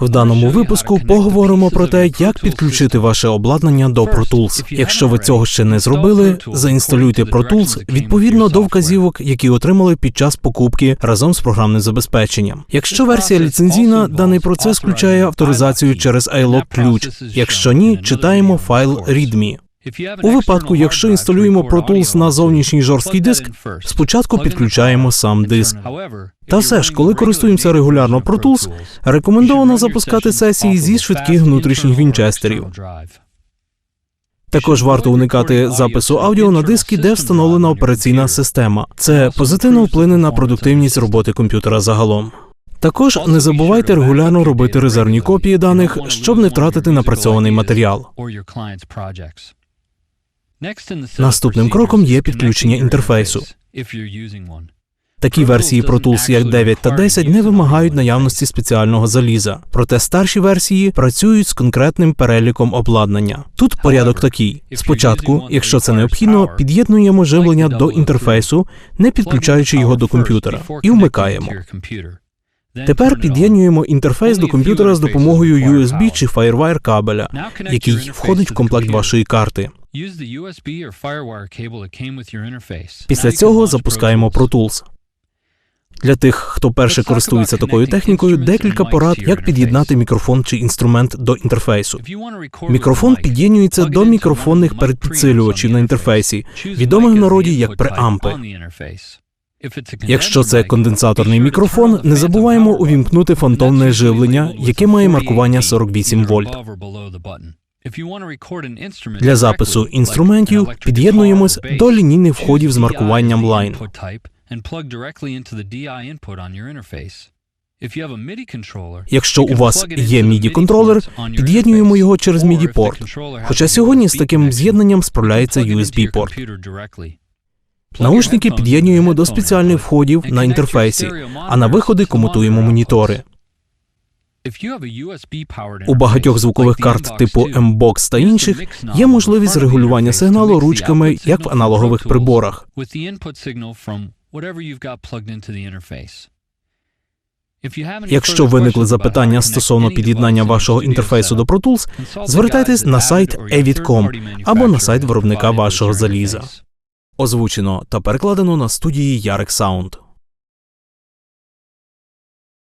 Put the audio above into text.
В даному випуску поговоримо про те, як підключити ваше обладнання до Pro Tools. Якщо ви цього ще не зробили, заінсталюйте Pro Tools відповідно до вказівок, які отримали під час покупки разом з програмним забезпеченням. Якщо версія ліцензійна, даний процес включає авторизацію через iLog ключ. Якщо ні, читаємо файл README. У випадку, якщо інсталюємо Pro Tools на зовнішній жорсткий диск, спочатку підключаємо сам диск. Та все ж, коли користуємося регулярно Pro Tools, рекомендовано запускати сесії зі швидких внутрішніх вінчестерів. Також варто уникати запису аудіо на диски, де встановлена операційна система. Це позитивно вплине на продуктивність роботи комп'ютера загалом. Також не забувайте регулярно робити резервні копії даних, щоб не втратити напрацьований матеріал. Наступним кроком є підключення інтерфейсу. Такі версії Pro Tools, як 9 та 10, не вимагають наявності спеціального заліза. Проте старші версії працюють з конкретним переліком обладнання. Тут порядок такий: спочатку, якщо це необхідно, під'єднуємо живлення до інтерфейсу, не підключаючи його до комп'ютера, і вмикаємо. Тепер під'єднуємо інтерфейс до комп'ютера з допомогою USB чи FireWire кабеля, який входить в комплект вашої карти. Після цього запускаємо Pro Tools. Для тих, хто перше користується такою технікою, декілька порад, як під'єднати мікрофон чи інструмент до інтерфейсу. Мікрофон під'єднується до мікрофонних передпідсилювачів на інтерфейсі, відомих в народі як преампи. Якщо це конденсаторний мікрофон, не забуваємо увімкнути фантомне живлення, яке має маркування 48 вольт. Для запису інструментів під'єднуємось до лінійних входів з маркуванням Line. Якщо у вас є MIDI контролер, під'єднуємо його через MIDI порт. Хоча сьогодні з таким з'єднанням справляється USB порт. Наушники під'єднуємо до спеціальних входів на інтерфейсі, а на виходи комутуємо монітори. У багатьох звукових карт типу M-Box та інших є можливість регулювання сигналу ручками, як в аналогових приборах. Якщо виникли запитання стосовно під'єднання вашого інтерфейсу до Pro Tools, звертайтесь на сайт evit.com або на сайт виробника вашого заліза. Озвучено та перекладено на студії Ярек Саунд.